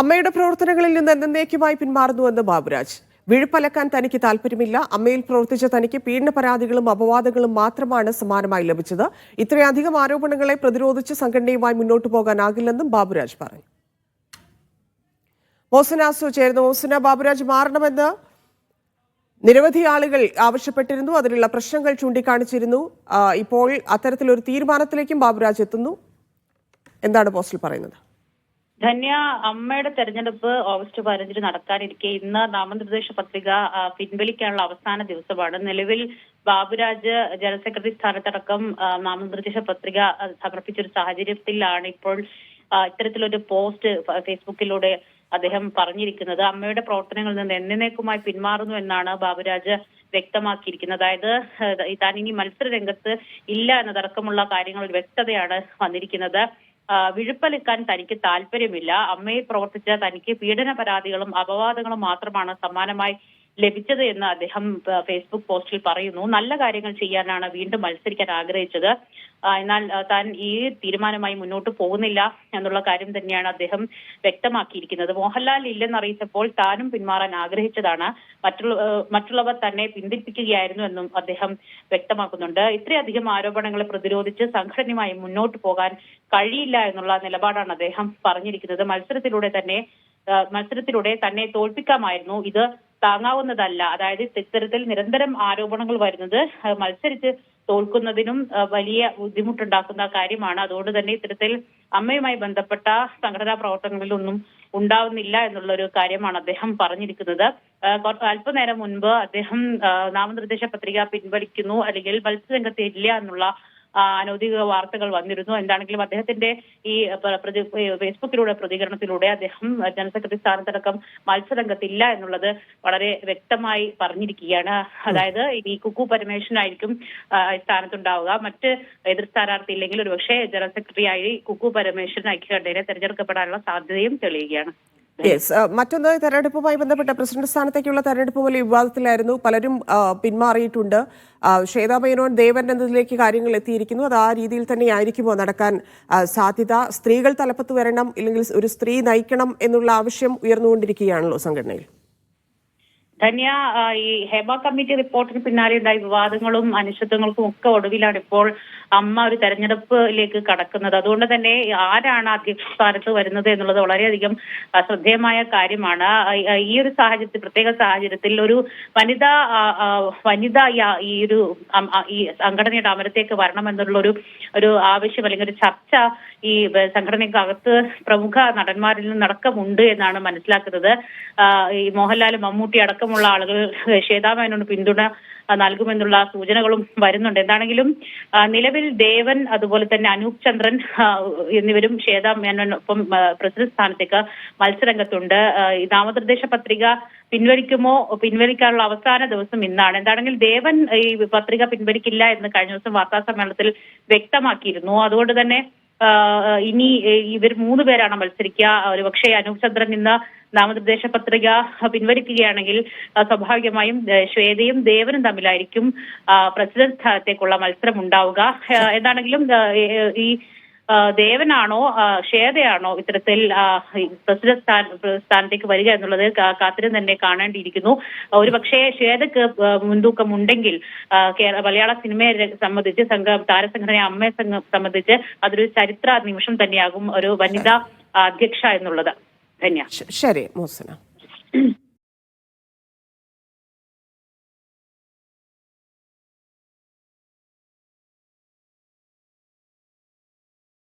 അമ്മയുടെ പ്രവർത്തനങ്ങളിൽ നിന്ന് എന്നേക്കുമായി പിന്മാറുന്നുവെന്ന് ബാബുരാജ്. വിഴുപ്പലക്കാൻ തനിക്ക് താല്പര്യമില്ല. അമ്മയിൽ പ്രവർത്തിച്ച തനിക്ക് പീഡന പരാതികളും അപവാദങ്ങളും മാത്രമാണ് സമാനമായി ലഭിച്ചത്. ഇത്രയധികം ആരോപണങ്ങളെ പ്രതിരോധിച്ച് സംഘടനയുമായി മുന്നോട്ടു പോകാനാകില്ലെന്നും ബാബുരാജ് പറഞ്ഞു. മോസനാസു ചേർന്ന് മോസന ബാബുരാജ് മാറണമെന്ന് നിരവധി ആളുകൾ ആവശ്യപ്പെട്ടിരുന്നു. അതിലുള്ള പ്രശ്നങ്ങൾ ചൂണ്ടിക്കാണിച്ചിരുന്നു. ഇപ്പോൾ അത്തരത്തിലൊരു തീരുമാനത്തിലേക്കും ബാബുരാജ് എത്തുന്നു. എന്താണ് പോസ്റ്റിൽ പറയുന്നത്? ധന്യ അമ്മയുടെ തെരഞ്ഞെടുപ്പ് ഓഗസ്റ്റ് പതിനഞ്ചിന് നടക്കാനിരിക്കെ. ഇന്ന് നാമനിർദ്ദേശ പത്രിക പിൻവലിക്കാനുള്ള അവസാന ദിവസമാണ്. നിലവിൽ ബാബുരാജ് ജനറൽ സെക്രട്ടറി സ്ഥാനത്തടക്കം നാമനിർദ്ദേശ പത്രിക സമർപ്പിച്ചൊരു സാഹചര്യത്തിലാണ് ഇപ്പോൾ ഇത്തരത്തിലൊരു പോസ്റ്റ് ഫേസ്ബുക്കിലൂടെ അദ്ദേഹം പറഞ്ഞിരിക്കുന്നത്. അമ്മയുടെ പ്രവർത്തനങ്ങളിൽ നിന്ന് എന്നേക്കുമായി പിന്മാറുന്നു എന്നാണ് ബാബുരാജ് വ്യക്തമാക്കിയിരിക്കുന്നത്. അതായത് താൻ ഇനി മത്സര രംഗത്ത് ഇല്ല എന്നതടക്കമുള്ള കാര്യങ്ങളിൽ വ്യക്തതയാണ് വന്നിരിക്കുന്നത്. വിഴുപ്പലിക്കാൻ തനിക്ക് താല്പര്യമില്ല. അമ്മയെ പ്രവർത്തിച്ച തനിക്ക് പീഡന പരാതികളും അപവാദങ്ങളും മാത്രമാണ് സമ്മാനമായി ലഭിച്ചത് എന്ന് അദ്ദേഹം ഫേസ്ബുക്ക് പോസ്റ്റിൽ പറയുന്നു. നല്ല കാര്യങ്ങൾ ചെയ്യാനാണ് വീണ്ടും മത്സരിക്കാൻ ആഗ്രഹിച്ചത്. എന്നാൽ താൻ ഈ തീരുമാനമായി മുന്നോട്ട് പോകുന്നില്ല എന്നുള്ള കാര്യം തന്നെയാണ് അദ്ദേഹം വ്യക്തമാക്കിയിരിക്കുന്നത്. മോഹൻലാൽ ഇല്ലെന്ന് അറിയിച്ചപ്പോൾ താനും പിന്മാറാൻ ആഗ്രഹിച്ചതാണ്. മറ്റുള്ള മറ്റുള്ളവർ തന്നെ പിന്തിരിപ്പിക്കുകയായിരുന്നു എന്നും അദ്ദേഹം വ്യക്തമാക്കുന്നുണ്ട്. ഇത്രയധികം ആരോപണങ്ങളെ പ്രതിരോധിച്ച് സംഘടനയുമായി മുന്നോട്ട് പോകാൻ കഴിയില്ല എന്നുള്ള നിലപാടാണ് അദ്ദേഹം പറഞ്ഞിരിക്കുന്നത്. മത്സരത്തിലൂടെ തന്നെ മത്സരത്തിലൂടെ തന്നെ തോൽപ്പിക്കാമായിരുന്നു. ഇത് താങ്ങാവുന്നതല്ല. അതായത് ഇത്തരത്തിൽ നിരന്തരം ആരോപണങ്ങൾ വരുന്നത് മത്സരിച്ച് തോൽക്കുന്നതിനും വലിയ ബുദ്ധിമുട്ടുണ്ടാക്കുന്ന കാര്യമാണ്. അതുകൊണ്ട് തന്നെ ഇത്തരത്തിൽ അമ്മയുമായി ബന്ധപ്പെട്ട സംഘടനാ പ്രവർത്തനങ്ങളിലൊന്നും ഉണ്ടാവുന്നില്ല എന്നുള്ള ഒരു കാര്യമാണ് അദ്ദേഹം പറഞ്ഞിരിക്കുന്നത്. അല്പനേരം മുൻപ് അദ്ദേഹം നാമനിർദ്ദേശ പത്രിക പിൻവലിക്കുന്നു അല്ലെങ്കിൽ മത്സരരംഗത്ത് ഇല്ല എന്നുള്ള അനൗദ്യോഗിക വാർത്തകൾ വന്നിരുന്നു. എന്താണെങ്കിലും അദ്ദേഹത്തിന്റെ ഈ ഫേസ്ബുക്കിലൂടെ പ്രതികരണത്തിലൂടെ അദ്ദേഹം ജനറൽ സെക്രട്ടറി സ്ഥാനത്തടക്കം മത്സരരംഗത്തില്ല എന്നുള്ളത് വളരെ വ്യക്തമായി പറഞ്ഞിരിക്കുകയാണ്. അതായത് ഇനി കുക്കു പരമേശ്വരനായിരിക്കും സ്ഥാനത്തുണ്ടാവുക. മറ്റ് എതിർ സ്ഥാനാർത്ഥി ഇല്ലെങ്കിൽ ഒരുപക്ഷെ ജനറൽ സെക്രട്ടറിയായി കുക്കു പരമേശ്വരൻ ഐക്യകണ്ഠേനെ തെരഞ്ഞെടുക്കപ്പെടാനുള്ള സാധ്യതയും തെളിയുകയാണ്. മറ്റൊന്ന് തെരഞ്ഞെടുപ്പുമായി ബന്ധപ്പെട്ട പ്രസിഡന്റ് സ്ഥാനത്തേക്കുള്ള തെരഞ്ഞെടുപ്പ് പോലെ വിവാദത്തിലായിരുന്നു. പലരും പിന്മാറിയിട്ടുണ്ട്. ശ്വേതാ മേനോൻ ദേവൻ എന്നതിലേക്ക് കാര്യങ്ങൾ എത്തിയിരിക്കുന്നു. അത് ആ രീതിയിൽ തന്നെ ആയിരിക്കുമോ നടക്കാൻ സാധ്യത? സ്ത്രീകൾ തലപ്പത്ത് വരണം ഇല്ലെങ്കിൽ ഒരു സ്ത്രീ നയിക്കണം എന്നുള്ള ആവശ്യം ഉയർന്നുകൊണ്ടിരിക്കുകയാണല്ലോ സംഘടനയിൽ. ധന്യ ഈ ഹേബ കമ്മിറ്റി റിപ്പോർട്ടിന് പിന്നാലെ ഉണ്ടായ വിവാദങ്ങളും അനിശ്ചിതങ്ങൾക്കും ഒക്കെ ഒടുവിലാണ് ഇപ്പോൾ അമ്മ ഒരു തെരഞ്ഞെടുപ്പിലേക്ക് കടക്കുന്നത്. അതുകൊണ്ട് തന്നെ ആരാണ് അധ്യക്ഷ സ്ഥാനത്ത് വരുന്നത് എന്നുള്ളത് വളരെയധികം ശ്രദ്ധേയമായ കാര്യമാണ്. ഈ ഒരു സാഹചര്യത്തിൽ പ്രത്യേക സാഹചര്യത്തിൽ ഒരു വനിതാ വനിത ഈ ഒരു ഈ സംഘടനയുടെ അമരത്തേക്ക് വരണമെന്നുള്ള ഒരു ഒരു ആവശ്യം അല്ലെങ്കിൽ ഒരു ചർച്ച ഈ സംഘടനയ്ക്കകത്ത് പ്രമുഖ നടന്മാരിൽ നിന്നടക്കമുണ്ട് എന്നാണ് മനസ്സിലാക്കുന്നത്. ഈ മോഹൻലാൽ മമ്മൂട്ടി അടക്കമുള്ള ആളുകൾ ശ്വേതാമേനോട് പിന്തുണ നൽകുമെന്നുള്ള സൂചനകളും വരുന്നുണ്ട്. എന്താണെങ്കിലും നിലവിൽ ദേവൻ അതുപോലെ തന്നെ അനൂപ് ചന്ദ്രൻ എന്നിവരും ശ്വേതാ മേനോനൊപ്പം പ്രസിഡന്റ് സ്ഥാനത്തേക്ക് മത്സരംഗത്തുണ്ട് നാമനിർദ്ദേശ പത്രിക പിൻവലിക്കുമോ പിൻവലിക്കാനുള്ള അവസാന ദിവസം ഇന്നാണ്. എന്താണെങ്കിൽ ദേവൻ ഈ പത്രിക പിൻവലിക്കില്ല എന്ന് കഴിഞ്ഞ ദിവസം വാർത്താ സമ്മേളനത്തിൽ വ്യക്തമാക്കിയിരുന്നു. അതുകൊണ്ട് തന്നെ ഇനി ഇവർ മൂന്ന് പേരാണ് മത്സരിക്കുക. ഒരുപക്ഷെ അനൂപ് ചന്ദ്രൻ ഇന്ന് നാമനിർദ്ദേശ പത്രിക പിൻവലിക്കുകയാണെങ്കിൽ സ്വാഭാവികമായും ശ്വേതയും ദേവനും തമ്മിലായിരിക്കും പ്രസിഡന്റ് സ്ഥാനത്തേക്കുള്ള മത്സരം ഉണ്ടാവുക. എന്താണെങ്കിലും ഈ ദേവനാണോ ക്ഷേതയാണോ ഇത്തരത്തിൽ പ്രസിഡന്റ് സ്ഥാന- സ്ഥാനത്തേക്ക് വരിക എന്നുള്ളത് കാത്തിരുന്ന് തന്നെ കാണേണ്ടിയിരിക്കുന്നു. ഒരു പക്ഷേ ആ, മുൻതൂക്കം ഉണ്ടെങ്കിൽ മലയാള സിനിമയെ സംബന്ധിച്ച് സംഘ താരസംഘടന അമ്മയെ സംബന്ധിച്ച് അതൊരു ചരിത്ര നിമിഷം തന്നെയാകും ഒരു വനിതാ അധ്യക്ഷ എന്നുള്ളത്. ധന്യ. ശരി മോസന.